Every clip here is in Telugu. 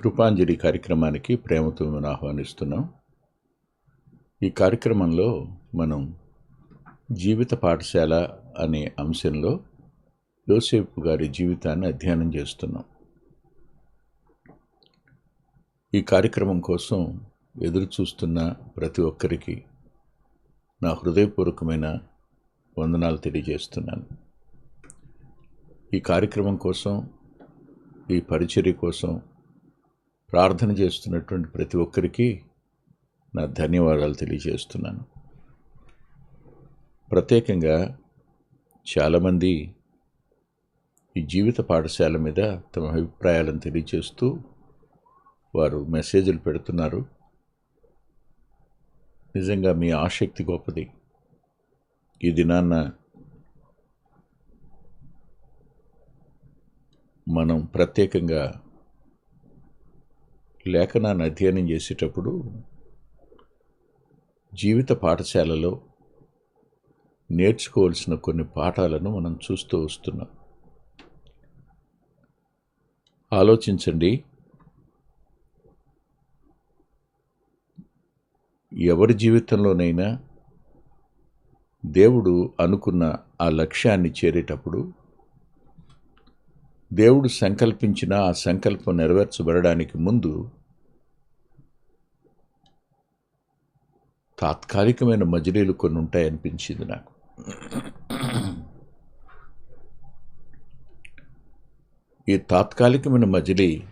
కృపాంజలి కార్యక్రమానికి ప్రేమతో ఆహ్వానిస్తున్నాం. ఈ కార్యక్రమంలో మనం జీవిత పాఠశాల అనే అంశంలో యోసేపు గారి జీవితాన్ని అధ్యయనం చేస్తున్నాం. ఈ కార్యక్రమం కోసం ఎదురు చూస్తున్న ప్రతి ఒక్కరికి నా హృదయపూర్వకమైన వందనాలు తెలియజేస్తున్నాను. ఈ కార్యక్రమం కోసం ఈ పరిచర్య కోసం ప్రార్థన చేస్తున్నటువంటి ప్రతి ఒక్కరికి నా ధన్యవాదాలు తెలియజేస్తున్నాను. ప్రత్యేకంగా చాలామంది ఈ జీవిత పాఠశాల మీద తమ అభిప్రాయాలను తెలియజేస్తూ వారు మెసేజ్లు పెడుతున్నారు. నిజంగా మీ ఆసక్తి గొప్పది. ఈ దినాన్న మనం ప్రత్యేకంగా లేఖనాన్ని అధ్యయనం చేసేటప్పుడు జీవిత పాఠశాలలో నేర్చుకోవాల్సిన కొన్ని పాఠాలను మనం చూస్తూ వస్తున్నాం. ఆలోచించండి. ఎవరి జీవితంలోనైనా దేవుడు అనుకున్న ఆ లక్ష్యాన్ని చేరేటప్పుడు దేవుడు సంకల్పించిన ఆ సంకల్పం నెరవేర్చబడడానికి ముందు తాత్కాలికమైన మజిలీలు కొన్ని ఉంటాయనిపించింది నాకు. ఈ తాత్కాలికమైన మజిలీ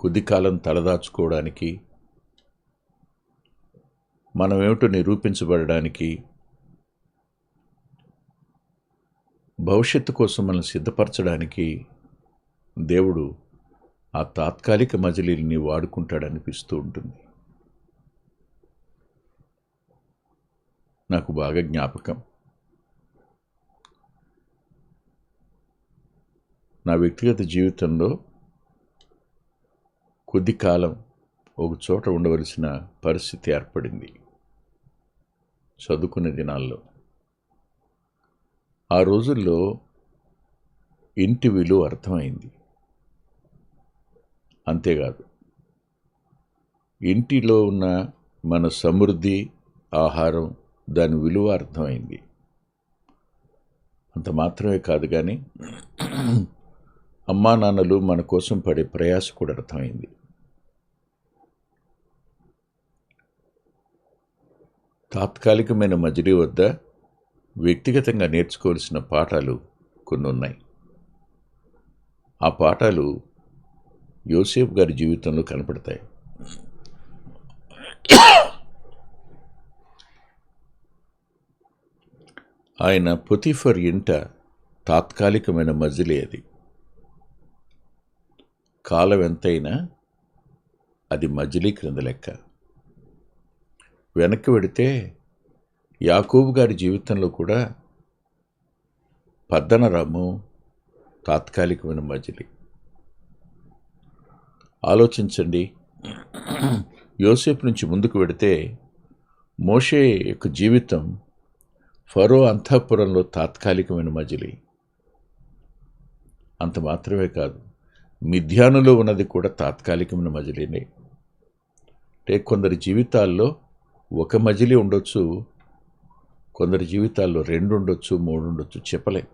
కొద్ది కాలం తలదాచుకోవడానికి మనమేమిటో నిరూపించబడడానికి భవిష్యత్తు కోసం మనల్ని సిద్ధపరచడానికి దేవుడు ఆ తాత్కాలిక మజిలీని వాడుకుంటాడనిపిస్తూ ఉంటుంది. నాకు బాగా జ్ఞాపకం. నా వ్యక్తిగత జీవితంలో కొద్ది కాలం ఒక చోట ఉండవలసిన పరిస్థితి ఏర్పడింది. చదువుకునే దినాల్లో. ఆ రోజుల్లో ఇంటి విలువ అర్థమైంది. అంతేకాదు ఇంటిలో ఉన్న మన సమృద్ధి ఆహారం దాని విలువ అర్థమైంది. అంత మాత్రమే కాదు కానీ అమ్మా నాన్నలు మన కోసం పడే ప్రయాస కూడా అర్థమైంది. తాత్కాలికమైన మజిలీ వద్ద వ్యక్తిగతంగా నేర్చుకోవాల్సిన పాఠాలు కొన్ని ఉన్నాయి ఆ పాఠాలు యోసేఫ్ గారి జీవితంలో కనపడతాయి. ఆయన పొతిఫర్ ఇంట తాత్కాలికమైన మజిలే అది. కాలం ఎంతైనా అది మజిలీ క్రింద లెక్క. వెనక్కి వెడితే యాకూబు గారి జీవితంలో కూడా పద్దనరాము తాత్కాలికమైన మజిలి. ఆలోచించండి. యోసేపు నుంచి ముందుకు వెడితే మోషే యొక్క జీవితం ఫరో అంతఃపురంలో తాత్కాలికమైన మజిలి. అంత మాత్రమే కాదు మిథ్యానులో ఉన్నది కూడా తాత్కాలికమైన మజిలీనే. అంటే కొందరి జీవితాల్లో ఒక మజిలీ ఉండొచ్చు కొందరి జీవితాల్లో రెండు మూడుండొచ్చు మూడు చెప్పలేం.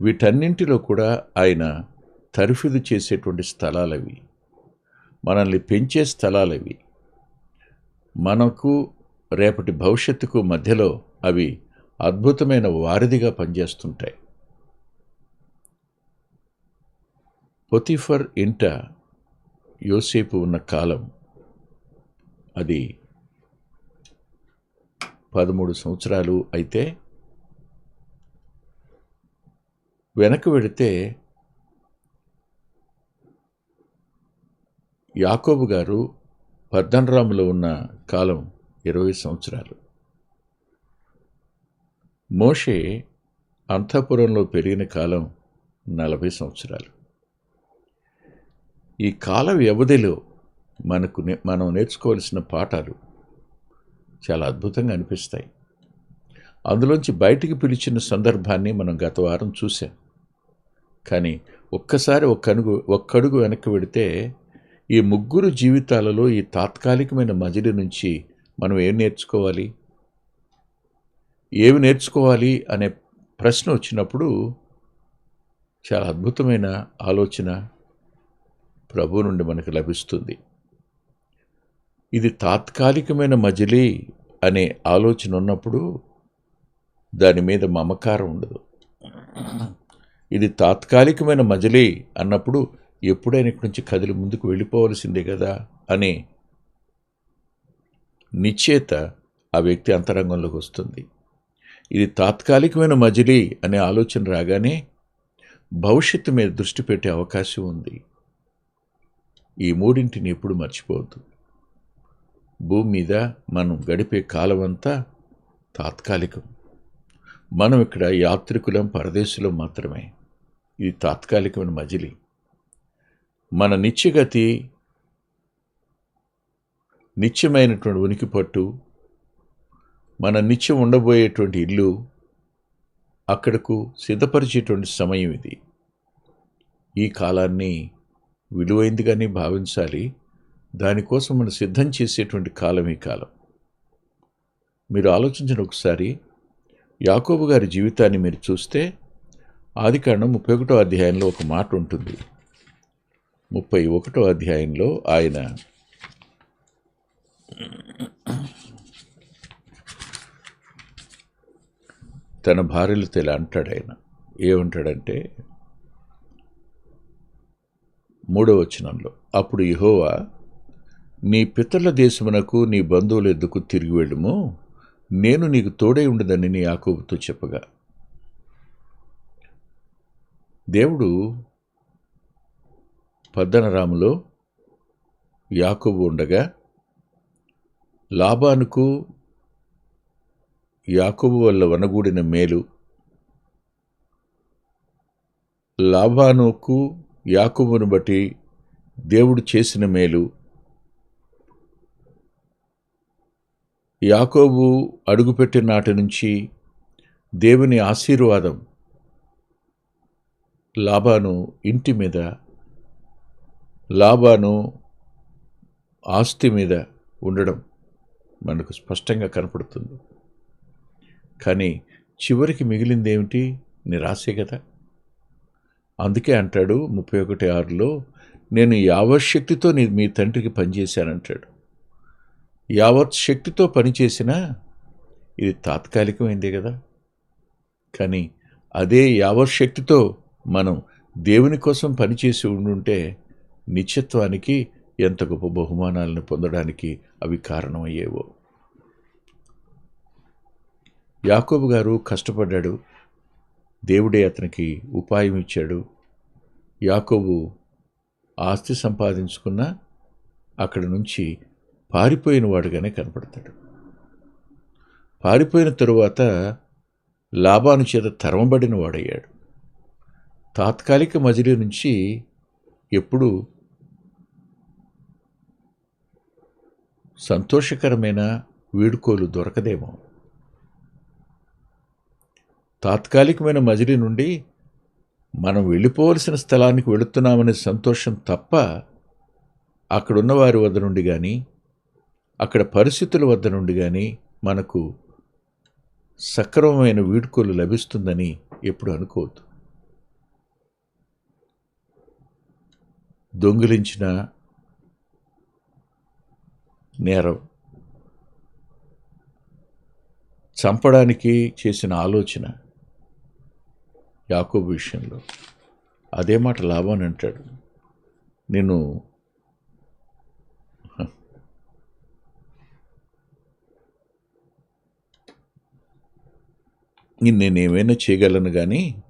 వీటన్నింటిలో కూడా ఆయన తరిఫిదు చేసేటువంటి స్థలాలవి. మనల్ని పెంచే స్థలాలవి. మనకు రేపటి భవిష్యత్తుకు మధ్యలో అవి అద్భుతమైన వారధిగా పనిచేస్తుంటాయి. పొతిఫర్ ఇంట యోసేపు ఉన్న కాలం. అది పదమూడు సంవత్సరాలు అయితే వెనక్కి వెడితే యాకోబు గారు పద్దనరాములో ఉన్న కాలం ఇరవై సంవత్సరాలు. మోషే అంతఃపురంలో పెరిగిన కాలం నలభై సంవత్సరాలు. ఈ కాల వ్యవధిలో మనకు నే- మనం నేర్చుకోవాల్సిన పాఠాలు చాలా అద్భుతంగా అనిపిస్తాయి. అందులోంచి బయటికి పిలిచిన సందర్భాన్ని మనం గత వారం చూసాం కానీ ఒక్కసారి ఒక్క అడుగు ఒక్కడుగు వెనక్కి పెడితే ఈ ముగ్గురు జీవితాలలో ఈ తాత్కాలికమైన మజిలి నుంచి మనం ఏం నేర్చుకోవాలి? ఏమి నేర్చుకోవాలి అనే ప్రశ్న వచ్చినప్పుడు చాలా అద్భుతమైన ఆలోచన ప్రభు నుండి మనకు లభిస్తుంది. ఇది తాత్కాలికమైన మజిలీ అనే ఆలోచన ఉన్నప్పుడు దాని మీద మమకారం ఉండదు. ఇది తాత్కాలికమైన మజిలీ అన్నప్పుడు ఎప్పుడైనా ఇక్కడి నుంచి కదిలి ముందుకు వెళ్ళిపోవలసిందే కదా అనే నిశ్చేత ఆ వ్యక్తి అంతరంగంలోకి వస్తుంది. ఇది తాత్కాలికమైన మజిలీ అనే ఆలోచన రాగానే భవిష్యత్తు మీద దృష్టి పెట్టే అవకాశం ఉంది. ఈ మూడింటిని ఎప్పుడు మర్చిపోవద్దు. భూమి మీద మనం గడిపే కాలం అంతా తాత్కాలికం. మనం ఇక్కడ యాత్రికులం పరదేశులం మాత్రమే. ఇది తాత్కాలికమైన మజిలి. మన నిత్యగతి నిత్యమైనటువంటి ఉనికి పట్టు మన నిత్యం ఉండబోయేటువంటి ఇల్లు అక్కడకు సిద్ధపరిచేటువంటి సమయం ఇది. ఈ కాలాన్ని విలువైందిగానే భావించాలి. దానికోసం మనం సిద్ధం చేసేటువంటి కాలం ఈ కాలం. మీరు ఆలోచించిన ఒకసారి. యాకోబు గారి జీవితాన్ని మీరు చూస్తే ఆదికాండం ముప్పై ఒకటో అధ్యాయంలో ఒక మాట ఉంటుంది. ముప్పై ఒకటో అధ్యాయంలో ఆయన తన భార్యలతో ఇలా అంటాడు ఆయన. ఏమంటాడంటే మూడవ వచనంలో అప్పుడు యెహోవా నీ పితరుల దేశమునకు నీ బంధువుల ఎద్దుకు తిరిగి వెళ్ళుము. నేను నీకు తోడై ఉండదని నీ యాకోబుతో చెప్పగా. దేవుడు పద్దనరాములో యాకోబు ఉండగా లాభానుకు యాకోబు వల్ల వనగూడిన మేలు లాభానుకు యాకోబును బట్టి దేవుడు చేసిన మేలు యాకోబు అడుగుపెట్టిన నాటి నుంచి దేవుని ఆశీర్వాదం లాభాను ఇంటి మీద లాభాను ఆస్తి మీద ఉండడం మనకు స్పష్టంగా కనపడుతుంది. కానీ చివరికి మిగిలింది ఏమిటి నిరాశే కదా. అందుకే అంటాడు ముప్పై ఒకటి ఆరులో నేను యావశక్తితో నీ మీ తండ్రికి పనిచేశానంటాడు. యావత్ శక్తితో పనిచేసినా ఇది తాత్కాలికమైందే కదా. కానీ అదే యావత్ శక్తితో మనం దేవుని కోసం పనిచేసి ఉండుంటే నిత్యత్వానికి ఎంత గొప్ప బహుమానాలను పొందడానికి అవి కారణమయ్యేవో. యాకోబు గారు కష్టపడ్డాడు. దేవుడే అతనికి ఉపాయం ఇచ్చాడు. యాకోబు ఆస్తి సంపాదించుకున్న అక్కడ నుంచి పారిపోయిన వాడుగానే కనపడతాడు. పారిపోయిన తరువాత లాభాను చేత తరమబడిన వాడయ్యాడు. తాత్కాలిక మజిలీ నుంచి ఎప్పుడు సంతోషకరమైన వీడుకోలు దొరకదేమో. తాత్కాలికమైన మజిలీ నుండి మనం వెళ్ళిపోవలసిన స్థలానికి వెళుతున్నామనే సంతోషం తప్ప అక్కడున్న వారి వద్ద నుండి కానీ అక్కడ పరిస్థితుల వద్ద నుండి కానీ మనకు సక్రమమైన వీడ్కోలు లభిస్తుందని ఎప్పుడు అనుకోవద్దు. దొంగిలించిన నేరం చంపడానికి చేసిన ఆలోచన యాకోబు విషయంలో. అదే మాట లాభాన్ని అంటాడు నేను నేనేమైనా చేయగలను కానీ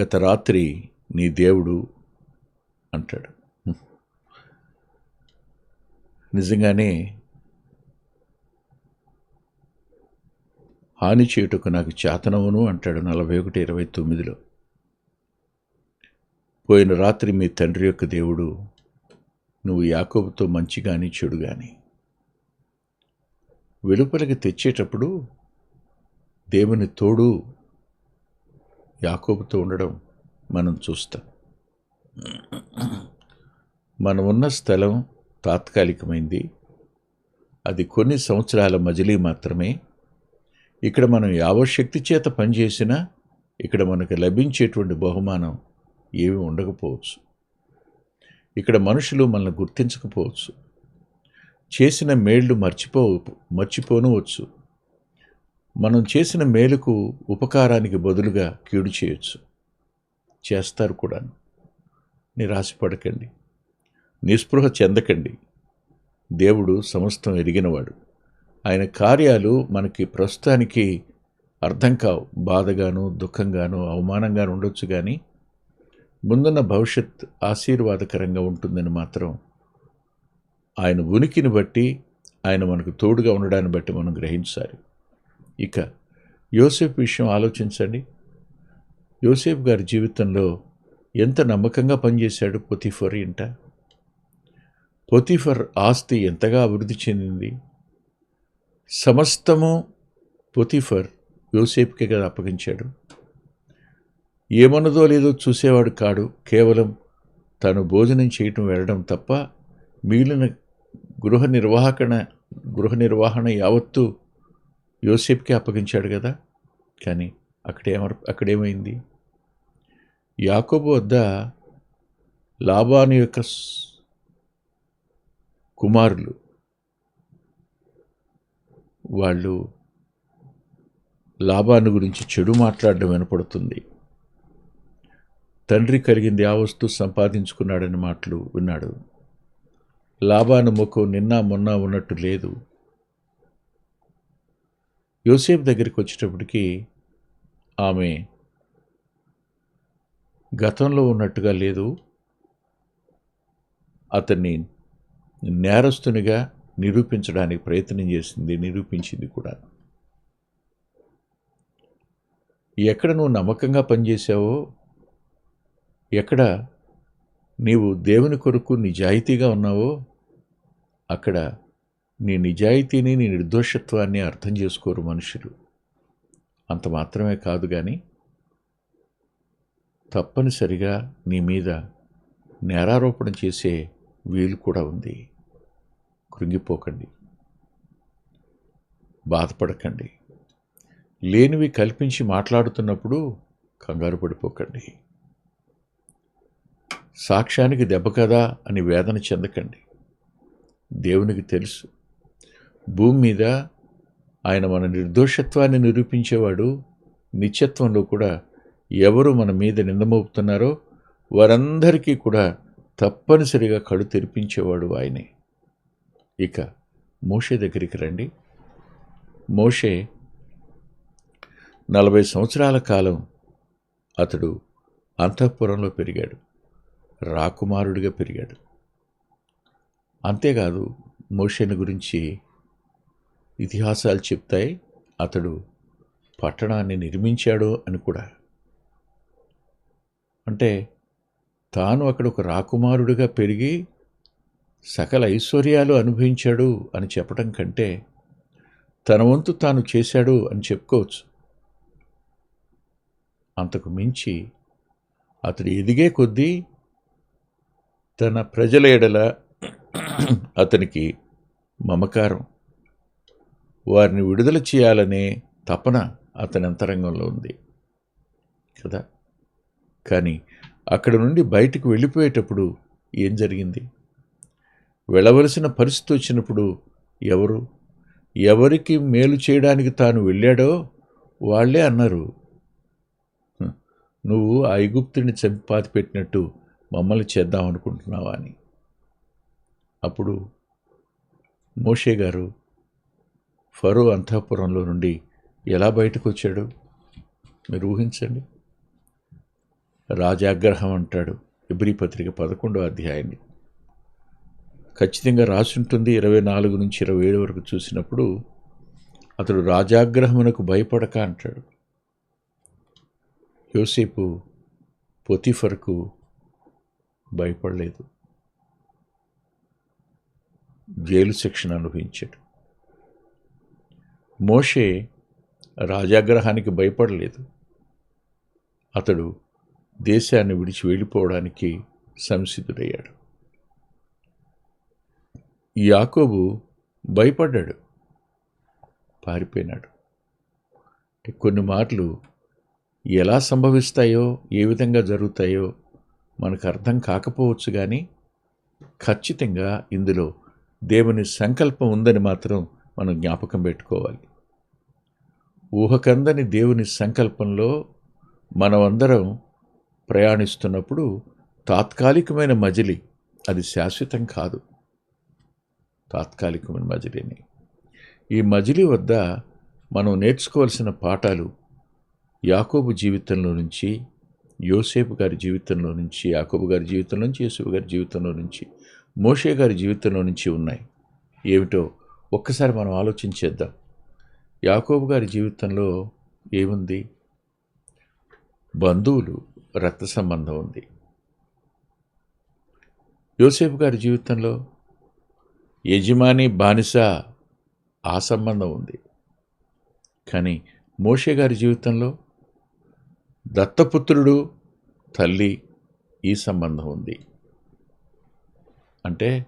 గత రాత్రి నీ దేవుడు అంటాడు. నిజంగానే హాని చేయుటకు నాకు చేతనవును అంటాడు నలభై ఒకటి ఇరవై తొమ్మిదిలో. పోయిన రాత్రి మీ తండ్రి యొక్క దేవుడు నువ్వు యాకోబుతో మంచి కానీ చెడు కానీ వెలుపలికి తెచ్చేటప్పుడు దేవుని తోడు యాకోబుతో ఉండడం మనం చూస్తాం. మనం ఉన్న స్థలం తాత్కాలికమైంది. అది కొన్ని సంవత్సరాల మజిలీ మాత్రమే. ఇక్కడ మనం యావశక్తి చేత పనిచేసినా ఇక్కడ మనకు లభించేటువంటి బహుమానం ఏమి ఉండకపోవచ్చు. ఇక్కడ మనుషులు మనల్ని గుర్తించకపోవచ్చు. చేసిన మేళ్ళు మర్చిపో మర్చిపోనవచ్చు. మనం చేసిన మేలుకు ఉపకారానికి బదులుగా కీడు చేయొచ్చు. చేస్తారు కూడా నిరాశపడకండి నిస్పృహ చెందకండి. దేవుడు సమస్తం ఎరిగినవాడు. ఆయన కార్యాలు మనకి ప్రస్తుతానికి అర్థం కావు. బాధగాను దుఃఖంగాను అవమానంగాను ఉండొచ్చు కానీ ముందున్న భవిష్యత్ ఆశీర్వాదకరంగా ఉంటుందని మాత్రం ఆయన ఉనికిని బట్టి ఆయన మనకు తోడుగా ఉండడాన్ని బట్టి మనం గ్రహించాలి. ఇక యోసేఫ్ విషయం ఆలోచించండి. యోసేఫ్ గారి జీవితంలో ఎంత నమ్మకంగా పనిచేశాడు పొతిఫర్ ఇంట? పొతిఫర్ ఆస్తి ఎంతగా అభివృద్ధి చెందింది? సమస్తము పొతిఫర్ యోసేఫ్కే కదా అప్పగించాడు. ఏమన్నదో లేదో చూసేవాడు కాడు. కేవలం తను భోజనం చేయటం వెళ్ళడం తప్ప మిగిలిన గృహ నిర్వాహకణ గృహ నిర్వహణ యావత్తు యోసేపుకే అప్పగించాడు కదా. కానీ అక్కడేమ అక్కడేమైంది? యాకోబు వద్ద లాభాను యొక్క కుమారులు వాళ్ళు లాభాన్ని గురించి చెడు మాట్లాడడం వినపడుతుంది. తండ్రి కలిగింది ఆ వస్తువు సంపాదించుకున్నాడని మాటలు విన్నాడు. లాభాను ముఖం నిన్న మొన్న ఉన్నట్టు లేదు. యోసేపు దగ్గరికి వచ్చేటప్పటికి ఆమె గతంలో ఉన్నట్టుగా లేదు. అతన్ని నేరస్తునిగా నిరూపించడానికి ప్రయత్నం చేసింది నిరూపించింది కూడా. ఎక్కడ నువ్వు నమ్మకంగా పనిచేసావో ఎక్కడ నీవు దేవుని కొరకు నిజాయితీగా ఉన్నావో అక్కడ నీ నిజాయితీని నీ నిర్దోషత్వాన్ని అర్థం చేసుకోరు మనుషులు. అంత మాత్రమే కాదు కానీ తప్పనిసరిగా నీ మీద నేరారోపణ చేసే వీలు కూడా ఉంది. కృంగిపోకండి. బాధపడకండి. లేనివి కల్పించి మాట్లాడుతున్నప్పుడు కంగారు పడిపోకండి. సాక్ష్యానికి దెబ్బ కదా అని వేదన చెందకండి. దేవునికి తెలుసు. భూమి మీద ఆయన మన నిర్దోషత్వాన్ని నిరూపించేవాడు. నిత్యత్వంలో కూడా ఎవరు మన మీద నిందమోపుతున్నారో వారందరికీ కూడా తప్పనిసరిగా కడు తెరిపించేవాడు ఆయనే. ఇక మోషే దగ్గరికి రండి. మోషే నలభై సంవత్సరాల కాలం అతడు అంతఃపురంలో పెరిగాడు. రాకుమారుడిగా పెరిగాడు. అంతేకాదు మోషేని గురించి ఇతిహాసాలు చెప్తాయి. అతడు పట్టణాన్ని నిర్మించాడు అని కూడా. అంటే తాను అక్కడ ఒక రాకుమారుడిగా పెరిగి సకల ఐశ్వర్యాలు అనుభవించాడు అని చెప్పడం కంటే తన వంతు తాను చేశాడు అని చెప్పుకోవచ్చు. అంతకు మించి అతడు ఎదిగే కొద్దీ తన ప్రజల ఎడల అతనికి మమకారం. వారిని విడుదల చేయాలనే తపన అతని అంతరంగంలో ఉంది. కదా? కానీ అక్కడ నుండి బయటకు వెళ్ళిపోయేటప్పుడు ఏం జరిగింది? వెళ్ళవలసిన పరిస్థితి వచ్చినప్పుడు ఎవరు? ఎవరికి మేలు చేయడానికి తాను వెళ్ళాడో వాళ్ళే అన్నారు. నువ్వు ఆ ఐగుప్తుని చంపాతి పెట్టినట్టు మమ్మల్ని చేద్దాం అనుకుంటున్నావా అని. అప్పుడు మోషే గారు ఫరో అంతఃపురంలో నుండి ఎలా బయటకు వచ్చాడు మీరు ఊహించండి. రాజాగ్రహం అంటాడు ఎబ్రి పత్రిక పదకొండో అధ్యాయాన్ని. ఖచ్చితంగా రాసుంటుంది ఇరవై నాలుగు నుంచి ఇరవై ఏడు వరకు చూసినప్పుడు అతడు రాజాగ్రహమునకు భయపడక అంటాడు. యోసేపు పొతిఫర్కు భయపడలేదు. జైలు శిక్షణ అనుభవించాడు. మోషే రాజాగ్రహానికి భయపడలేదు. అతడు దేశాన్ని విడిచి వెళ్ళిపోవడానికి సంసిద్ధుడయ్యాడు. యాకోబు భయపడ్డాడు. పారిపోయినాడు. కొన్ని మాటలు ఎలా సంభవిస్తాయో ఏ విధంగా జరుగుతాయో మనకు అర్థం కాకపోవచ్చు కానీ ఖచ్చితంగా ఇందులో దేవుని సంకల్పం ఉందని మాత్రం మనం జ్ఞాపకం పెట్టుకోవాలి. ఊహకందని దేవుని సంకల్పంలో మనమందరం ప్రయాణిస్తున్నప్పుడు తాత్కాలికమైన మజిలి అది శాశ్వతం కాదు. తాత్కాలికమైన మజిలీని. ఈ మజిలీ వద్ద మనం నేర్చుకోవాల్సిన పాఠాలు యాకోబు జీవితంలో నుంచి యోసేపు గారి జీవితంలో నుంచి యాకోబు గారి జీవితంలో నుంచి యేసుపు గారి జీవితంలో నుంచి మోషే గారి జీవితంలో నుంచి ఉన్నాయి. ఏమిటో ఒక్కసారి మనం ఆలోచించేద్దాం యాకోబు గారి జీవితంలో ఏముంది? బంధువులు రక్త సంబంధం ఉంది. యోసేపు గారి జీవితంలో యజమాని బానిస ఆ సంబంధం ఉంది. కానీ మోషే గారి జీవితంలో దత్తపుత్రుడు తల్లి ఈ సంబంధం ఉంది. అంటే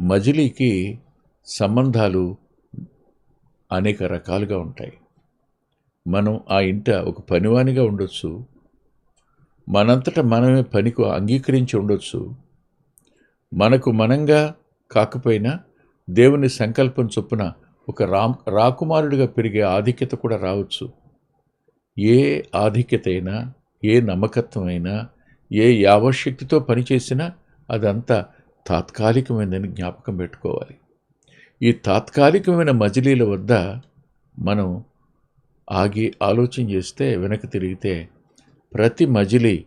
మజిలీకి సంబంధాలు అనేక రకాలుగా ఉంటాయి. మనం ఆ ఇంట ఒక పనివానిగా ఉండొచ్చు. మనంతట మనమే పనికి అంగీకరించి ఉండొచ్చు. మనకు మనంగా కాకపోయినా దేవుని సంకల్పం చొప్పున ఒక రామ్ రాకుమారుడిగా పెరిగే ఆధిక్యత కూడా రావచ్చు. ఏ ఆధిక్యత అయినా ఏ నమ్మకత్వమైనా ఏ యావశక్తితో పనిచేసినా అదంతా తాత్కాలికమైందని జ్ఞాపకం పెట్టుకోవాలి. ఈ తాత్కాలికమైన మజిలీల వద్ద మనం ఆగి ఆలోచన చేస్తే వెనక్కి తిరిగితే ప్రతి మజిలీ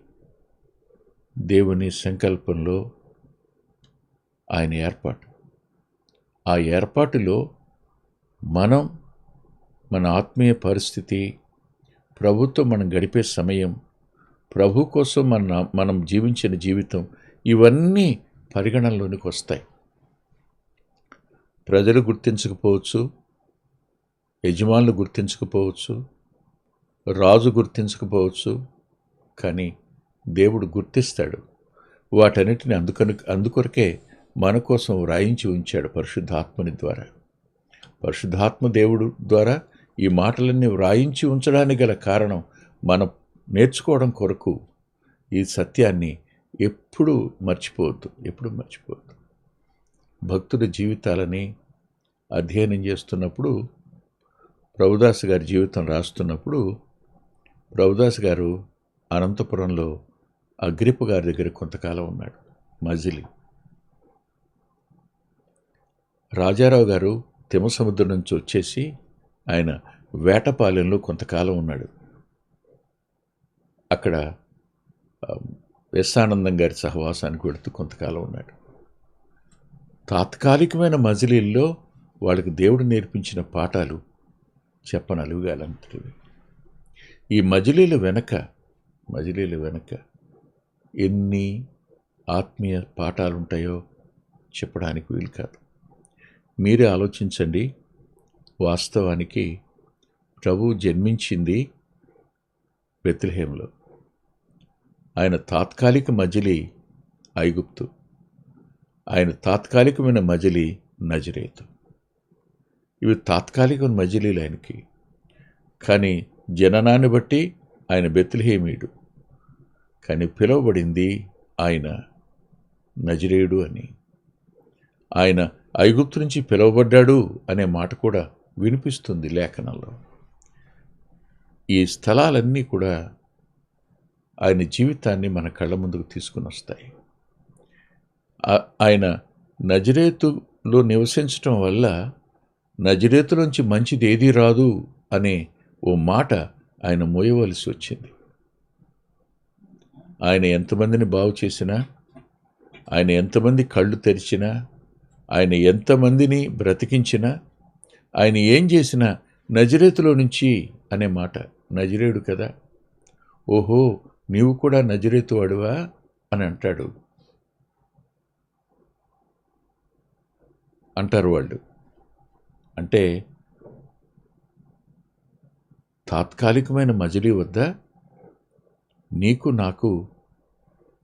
దేవుని సంకల్పంలో ఆయన ఏర్పాటు. ఆ ఏర్పాటులో మనం మన ఆత్మీయ పరిస్థితి ప్రభుత్వం మనం గడిపే సమయం ప్రభు కోసం మన మనం జీవించిన జీవితం ఇవన్నీ పరిగణనలోనికి వస్తాయి. ప్రజలు గుర్తించకపోవచ్చు యజమానులు గుర్తించకపోవచ్చు రాజు గుర్తించకపోవచ్చు కానీ దేవుడు గుర్తిస్తాడు. వాటన్నిటిని అందుకని అందుకొరకే మన కోసం వ్రాయించి ఉంచాడు పరిశుద్ధాత్మని ద్వారా. పరిశుద్ధాత్మ దేవుడు ద్వారా ఈ మాటలన్నీ వ్రాయించి ఉంచడానికి గల కారణం మనం నేర్చుకోవడం కొరకు ఈ సత్యాన్ని ఎప్పుడూ మర్చిపోవద్దు ఎప్పుడు మర్చిపోవద్దు. భక్తుల జీవితాలని అధ్యయనం చేస్తున్నప్పుడు ప్రభుదాస్ గారి జీవితం రాస్తున్నప్పుడు ప్రభుదాస్ గారు అనంతపురంలో అగ్రిప గారి దగ్గర కొంతకాలం ఉన్నాడు మజిలి. రాజారావు గారు తిమ్మసముద్రం నుంచి వచ్చేసి ఆయన వేటపాలెంలో కొంతకాలం ఉన్నాడు. అక్కడ ఎస్సానందం గారి సహవాసానికి వెళుతూ కొంతకాలం ఉన్నాడు. తాత్కాలికమైన మజిలీల్లో వాళ్ళకి దేవుడు నేర్పించిన పాఠాలు చెప్పనలుగాలంతటివి. ఈ మజిలీల వెనక మజిలీల వెనక ఎన్ని ఆత్మీయ పాఠాలు ఉంటాయో చెప్పడానికి వీలు కాదు. మీరే ఆలోచించండి వాస్తవానికి ప్రభు జన్మించింది బెత్లహేంలో ఆయన తాత్కాలిక మజిలి ఐగుప్తు. ఆయన తాత్కాలికమైన మజిలి నజరేతు. ఇవి తాత్కాలికమైన మజిలీలు ఆయనకి. కానీ జననాన్ని బట్టి ఆయన బెత్లహేమీడు కానీ పిలువబడింది ఆయన నజరేయుడు అని. ఆయన ఐగుప్తు నుంచి పిలువబడ్డాడు అనే మాట కూడా వినిపిస్తుంది లేఖనంలో. ఈ స్థలాలన్నీ కూడా ఆయన జీవితాన్ని మన కళ్ళ ముందుకు తీసుకుని వస్తాయి. ఆయన నజరేతులో నివసించటం వల్ల నజరేతులోంచి మంచిది ఏదీ రాదు అనే ఓ మాట ఆయన మోయవలసి వచ్చింది. ఆయన ఎంతమందిని బాగు చేసినా ఆయన ఎంతమంది కళ్ళు తెరిచినా ఆయన ఎంతమందిని బ్రతికించినా ఆయన ఏం చేసినా నజరేతులో నుంచి అనే మాట నజరేడు కదా ఓహో నీవు కూడా నజరేతు అడువా అని అంటాడు. అంటారు వాళ్ళు. అంటే తాత్కాలికమైన మజిలీ వద్ద? నీకు నాకు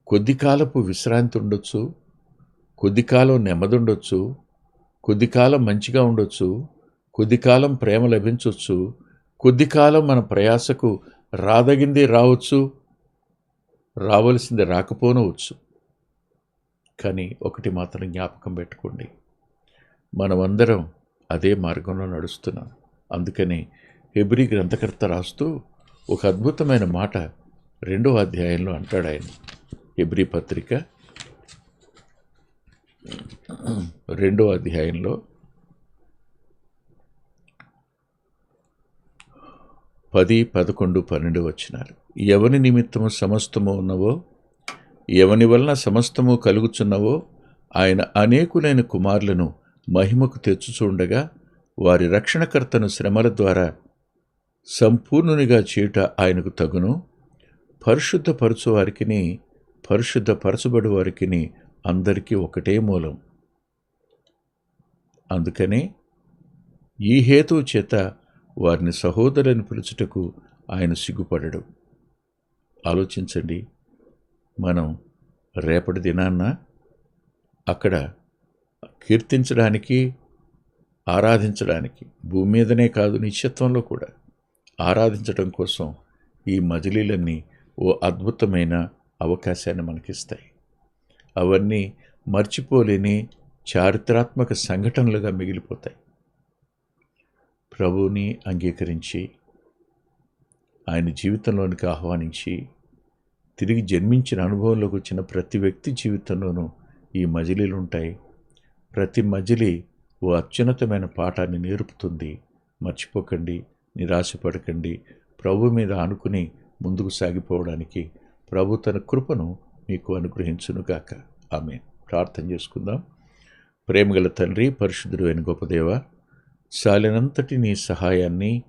కొద్ది కాలపు విశ్రాంతి ఉండొచ్చు కొద్ది కాలం నెమ్మది ఉండొచ్చు కొద్ది కాలం మంచిగా ఉండొచ్చు కొద్ది కాలం ప్రేమ లభించవచ్చు కొద్ది కాలం మన ప్రయాసకు రాదగింది రావచ్చు రావలసింది రాకపోనవచ్చు. కానీ ఒకటి మాత్రం జ్ఞాపకం పెట్టుకోండి. మనమందరం అదే మార్గంలో నడుస్తున్నాం. అందుకని హెబ్రి గ్రంథకర్త రాస్తూ ఒక అద్భుతమైన మాట రెండో అధ్యాయంలో అంటాడు ఆయన. హెబ్రి పత్రిక రెండో అధ్యాయంలో పది పదకొండు పన్నెండు వచ్చినారు. ఎవని నిమిత్తము సమస్తము ఉన్నవో ఎవని వలన సమస్తము కలుగుచున్నవో ఆయన అనేకులైన కుమారులను మహిమకు తెచ్చుచుండగా వారి రక్షణకర్తను శ్రమల ద్వారా సంపూర్ణునిగా చేయుట ఆయనకు తగును. పరిశుద్ధపరచు వారికిని పరిశుద్ధపరచబడి వారికిని అందరికీ ఒకటే మూలం. అందుకనే ఈ హేతువు చేత వారిని సహోదరుని పిలుచుటకు ఆయన సిగ్గుపడడు. ఆలోచించండి మనం రేపటి దినాన్న అక్కడ కీర్తించడానికి ఆరాధించడానికి భూమి మీదనే కాదు నిశ్చత్వంలో కూడా ఆరాధించడం కోసం ఈ మజిలీలన్నీ ఓ అద్భుతమైన అవకాశాన్ని మనకిస్తాయి. అవన్నీ మర్చిపోలేని చారిత్రాత్మక సంఘటనలుగా మిగిలిపోతాయి. ప్రభువుని అంగీకరించి ఆయన జీవితంలోనికి ఆహ్వానించి తిరిగి జన్మించిన అనుభవంలోకి వచ్చిన ప్రతి వ్యక్తి జీవితంలోనూ ఈ మజిలీలు ఉంటాయి ప్రతి మజిలి ఓ అత్యున్నతమైన పాఠాన్ని నేర్పుతుంది. మర్చిపోకండి నిరాశపడకండి. ప్రభు మీద ఆనుకుని ముందుకు సాగిపోవడానికి ప్రభు తన కృపను మీకు అనుగ్రహించునుగాక. ఆమె ప్రార్థన చేసుకుందాం. ప్రేమగల తండ్రి పరిశుద్ధుడు అయిన గొప్పదేవ సాలినంతటి నీ సహాయాన్ని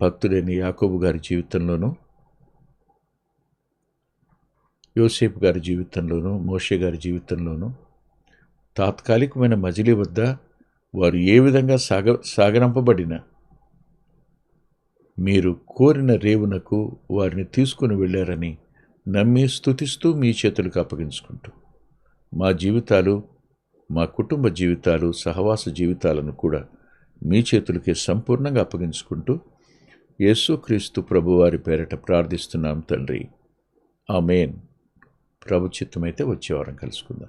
భక్తుడైన యాకోబు గారి జీవితంలోనూ యోసేపు గారి జీవితంలోనూ మోషే గారి జీవితంలోనూ తాత్కాలికమైన మజిలీ వద్ద వారు ఏ విధంగా సాగ సాగనంపబడిన? మీరు కోరిన రేవునకు వారిని తీసుకుని వెళ్ళారని నమ్మి స్థుతిస్తూ మీ చేతులకు అప్పగించుకుంటూ మా జీవితాలు మా కుటుంబ జీవితాలు సహవాస జీవితాలను కూడా మీ చేతులకే సంపూర్ణంగా అప్పగించుకుంటూ యేసుక్రీస్తు ప్రభువారి పేరట ప్రార్థిస్తున్నాం తండ్రి. ఆమెన్. ప్రభు చిత్తమైతే వచ్చే కలుసుకుందాం.